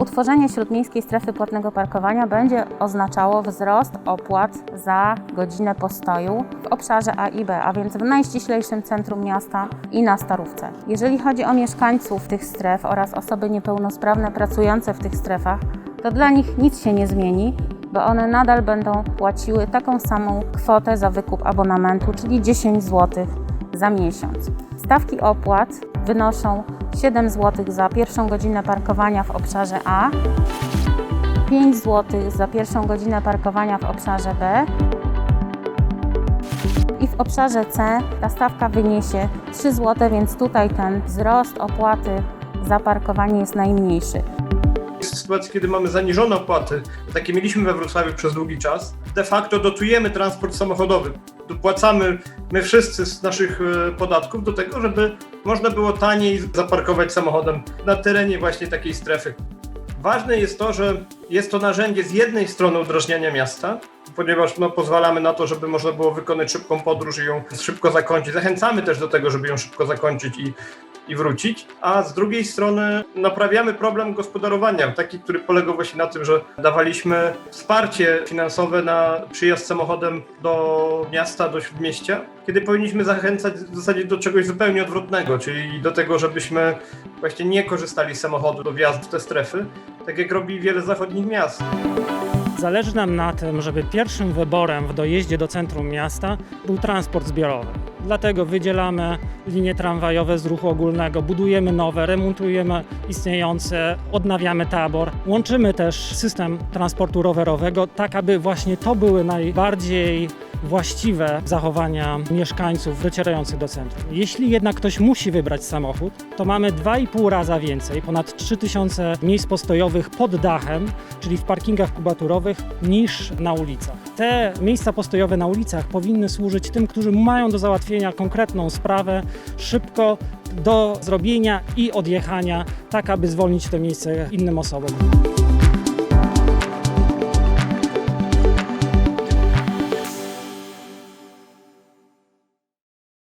Utworzenie śródmiejskiej strefy płatnego parkowania będzie oznaczało wzrost opłat za godzinę postoju w obszarze A i B, a więc w najściślejszym centrum miasta i na Starówce. Jeżeli chodzi o mieszkańców tych stref oraz osoby niepełnosprawne pracujące w tych strefach, to dla nich nic się nie zmieni, bo one nadal będą płaciły taką samą kwotę za wykup abonamentu, czyli 10 zł za miesiąc. Stawki opłat wynoszą 7 zł za pierwszą godzinę parkowania w obszarze A, 5 zł za pierwszą godzinę parkowania w obszarze B i w obszarze C ta stawka wyniesie 3 zł, więc tutaj ten wzrost opłaty za parkowanie jest najmniejszy. Jest sytuacja, kiedy mamy zaniżone opłaty, takie mieliśmy we Wrocławiu przez długi czas, de facto dotujemy transport samochodowy. Dopłacamy my wszyscy z naszych e, podatków do tego, żeby można było taniej zaparkować samochodem na terenie właśnie takiej strefy. Ważne jest to, że jest to narzędzie z jednej strony udrażniania miasta, ponieważ no, pozwalamy na to, żeby można było wykonać szybką podróż i ją szybko zakończyć. Zachęcamy też do tego, żeby ją szybko zakończyć i, i wrócić, a z drugiej strony naprawiamy problem gospodarowania, taki, który polegał właśnie na tym, że dawaliśmy wsparcie finansowe na przyjazd samochodem do miasta, do śródmieścia, kiedy powinniśmy zachęcać w zasadzie do czegoś zupełnie odwrotnego, czyli do tego, żebyśmy właśnie nie korzystali z samochodu do wjazdu w te strefy, tak jak robi wiele zachodnich miast. Zależy nam na tym, żeby pierwszym wyborem w dojeździe do centrum miasta był transport zbiorowy. Dlatego wydzielamy linie tramwajowe z ruchu ogólnego, budujemy nowe, remontujemy istniejące, odnawiamy tabor. Łączymy też system transportu rowerowego, tak aby właśnie to były najbardziej właściwe zachowania mieszkańców docierających do centrum. Jeśli jednak ktoś musi wybrać samochód, to mamy 2,5 raza więcej, ponad 3000 miejsc postojowych pod dachem, czyli w parkingach kubaturowych, niż na ulicach. Te miejsca postojowe na ulicach powinny służyć tym, którzy mają do załatwienia konkretną sprawę, szybko do zrobienia i odjechania, tak aby zwolnić to miejsce innym osobom.